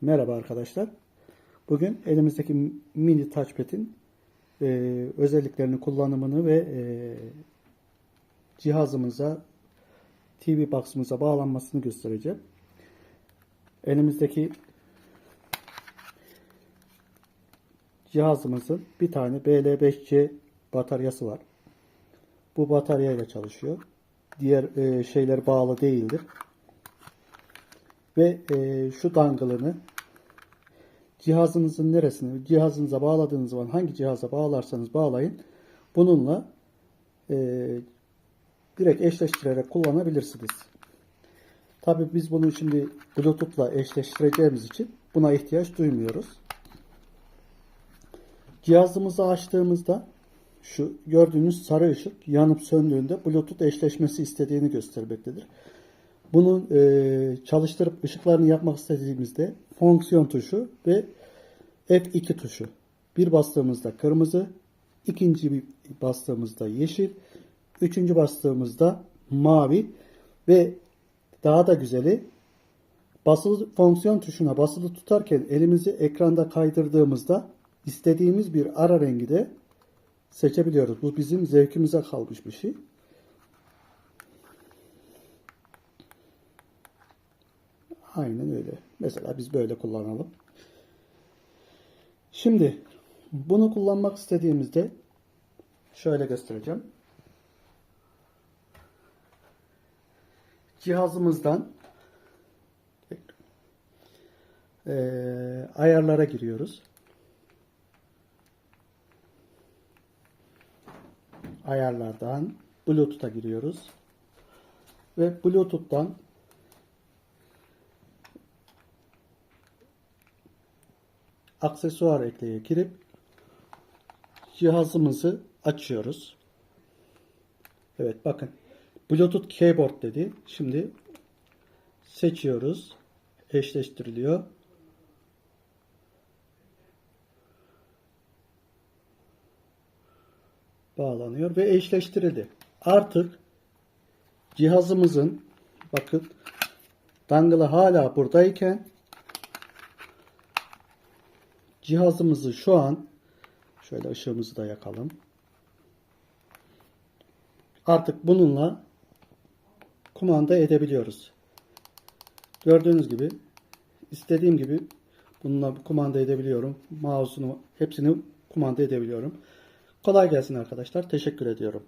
Merhaba arkadaşlar. Bugün elimizdeki mini touchpad'in e, özelliklerini, kullanımını ve e, cihazımıza, TV box'ımıza bağlanmasını göstereceğim. Elimizdeki cihazımızın bir tane BL5C bataryası var. Bu bataryayla çalışıyor. Diğer e, şeyler bağlı değildir ve e, şu dangle'ını cihazınızın neresine, cihazınıza bağladığınız zaman hangi cihaza bağlarsanız bağlayın. Bununla e, direkt eşleştirerek kullanabilirsiniz. Tabi biz bunu şimdi Bluetooth'la eşleştireceğimiz için buna ihtiyaç duymuyoruz. Cihazımızı açtığımızda şu gördüğünüz sarı ışık yanıp söndüğünde Bluetooth eşleşmesi istediğini göstermektedir. Bunu e, çalıştırıp ışıklarını yapmak istediğimizde fonksiyon tuşu ve F2 tuşu. Bir bastığımızda kırmızı, ikinci bir bastığımızda yeşil, üçüncü bastığımızda mavi ve daha da güzeli basılı fonksiyon tuşuna basılı tutarken elimizi ekranda kaydırdığımızda istediğimiz bir ara rengi de seçebiliyoruz. Bu bizim zevkimize kalmış bir şey. Aynen öyle. Mesela biz böyle kullanalım. Şimdi bunu kullanmak istediğimizde şöyle göstereceğim. Cihazımızdan eee, ayarlara giriyoruz. Ayarlardan Bluetooth'a giriyoruz. Ve Bluetooth'tan aksesuar ekleye girip cihazımızı açıyoruz. Evet bakın Bluetooth keyboard dedi. Şimdi seçiyoruz. Eşleştiriliyor. Bağlanıyor ve eşleştirildi. Artık cihazımızın bakın dangle'ı hala buradayken cihazımızı şu an şöyle ışığımızı da yakalım. Artık bununla kumanda edebiliyoruz. Gördüğünüz gibi istediğim gibi bununla kumanda edebiliyorum. Mouse'unu hepsini kumanda edebiliyorum. Kolay gelsin arkadaşlar. Teşekkür ediyorum.